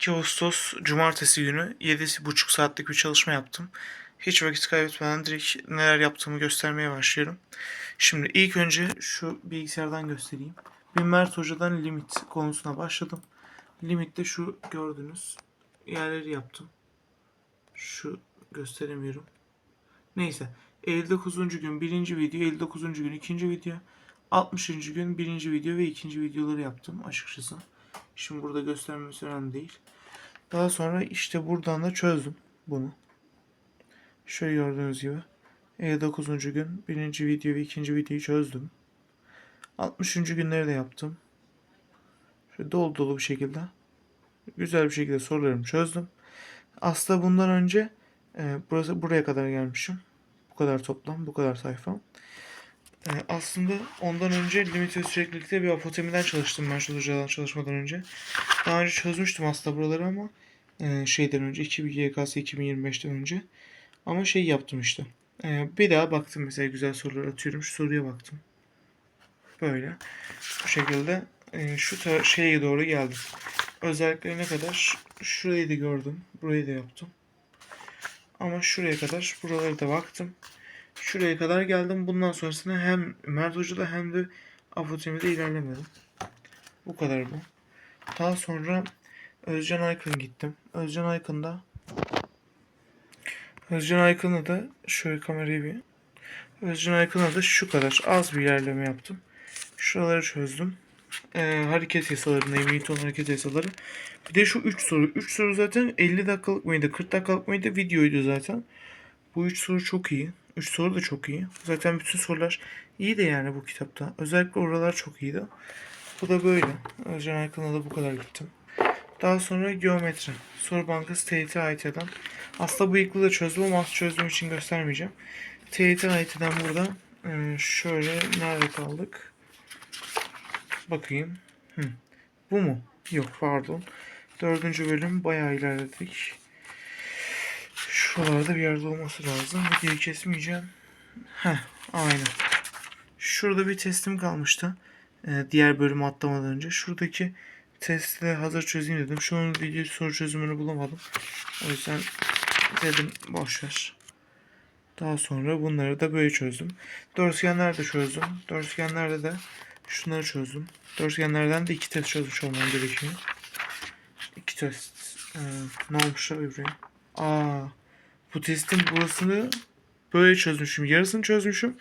2 Ağustos Cumartesi günü 7,5 saatlik bir çalışma yaptım. Hiç vakit kaybetmeden direkt neler yaptığımı göstermeye başlıyorum. Şimdi ilk önce şu bilgisayardan göstereyim. Bir Mert Hoca'dan limit konusuna başladım. Limitte şu gördüğünüz yerleri yaptım. Şu gösteremiyorum. Neyse. 59. gün birinci video, 59. gün ikinci video, 60. gün birinci video ve ikinci videoları yaptım açıkçası. Şimdi burada göstermesi önemli değil. Daha sonra işte buradan da çözdüm bunu. Şöyle gördüğünüz gibi. 59. gün birinci video ve ikinci videoyu çözdüm. 60. günleri de yaptım. Şöyle dolu dolu bir şekilde. Güzel bir şekilde sorularımı çözdüm. Aslında bundan önce e, burası buraya kadar gelmişim. Bu kadar toplam, bu kadar sayfa. E, aslında ondan önce limit süreklilikte bir apotemiden çalıştım ben şu hocadan çalışmadan önce. Daha önce çözmüştüm aslında buraları ama e, şeyden önce 2000 YKS 2025'ten önce. Ama şey yaptım işte. E, bir daha baktım mesela güzel sorular atıyorum. Şu soruya baktım. Böyle. Bu şekilde e, şu şeye doğru geldim. Özelliklerine kadar şurayı da gördüm. Burayı da yaptım. Ama şuraya kadar buraları da baktım. Şuraya kadar geldim. Bundan sonrasında hem Mert Hoca'da hem de Apotemide ilerlemedim. Bu kadar bu. Daha sonra Özcan Aykın gittim. Özcan Aykın'da Özcan Aykın'da da şöyle kamerayı bir Özcan Aykın'da da şu kadar az bir ilerleme yaptım. Şuraları çözdüm. Ee, hareket yasalarındayım. Newton hareket yasaları. Bir de şu 3 soru. 3 soru zaten 50 dakikalık mıydı? 40 dakikalık mıydı? Videoydu zaten. Bu 3 soru çok iyi. 3 soru da çok iyi. Zaten bütün sorular iyi de yani bu kitapta. Özellikle oralar çok iyiydi. Bu da böyle. Özcan Aykın'a da bu kadar gittim. Daha sonra geometri. Soru bankası TYT AYT'den. Aslında ilkli de çözdüm ama az çözdüğüm için göstermeyeceğim. TYT AYT'den burada e, şöyle nerede kaldık? Bakayım. Hı. Bu mu? Yok pardon. Dördüncü bölüm bayağı ilerledik. Şuralarda bir yerde olması lazım. Videoyu kesmeyeceğim. Heh, aynen. Şurada bir testim kalmıştı. Ee, diğer bölümü atlamadan önce. Şuradaki testi hazır çözeyim dedim. Şu an video soru çözümünü bulamadım. O yüzden dedim boşver. Daha sonra bunları da böyle çözdüm. Dörtgenler de çözdüm. Dörtgenlerde de şunları çözdüm. Dörtgenlerden de iki test çözmüş olmam gerekiyor. İki test. Ee, ne olmuş buraya? Aa, bu testin burasını böyle çözmüşüm. Yarısını çözmüşüm.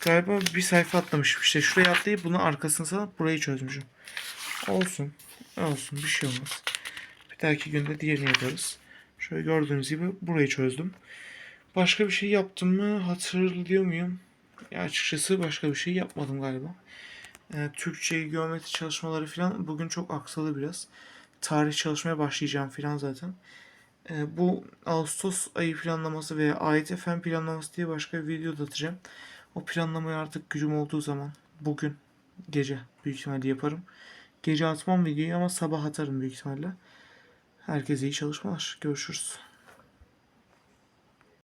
Galiba bir sayfa atlamışım. İşte şuraya atlayıp bunu arkasını salıp burayı çözmüşüm. Olsun. Olsun. Bir şey olmaz. Bir dahaki günde diğerini yaparız. Şöyle gördüğünüz gibi burayı çözdüm. Başka bir şey yaptım mı hatırlıyor muyum? Ya açıkçası başka bir şey yapmadım galiba. Ee, Türkçe geometri çalışmaları falan bugün çok aksadı biraz. Tarih çalışmaya başlayacağım falan zaten. Ee, bu Ağustos ayı planlaması veya AYT fen planlaması diye başka bir video da atacağım. O planlamayı artık gücüm olduğu zaman bugün gece büyük ihtimalle yaparım. Gece atmam videoyu ama sabah atarım büyük ihtimalle. Herkese iyi çalışmalar. Görüşürüz.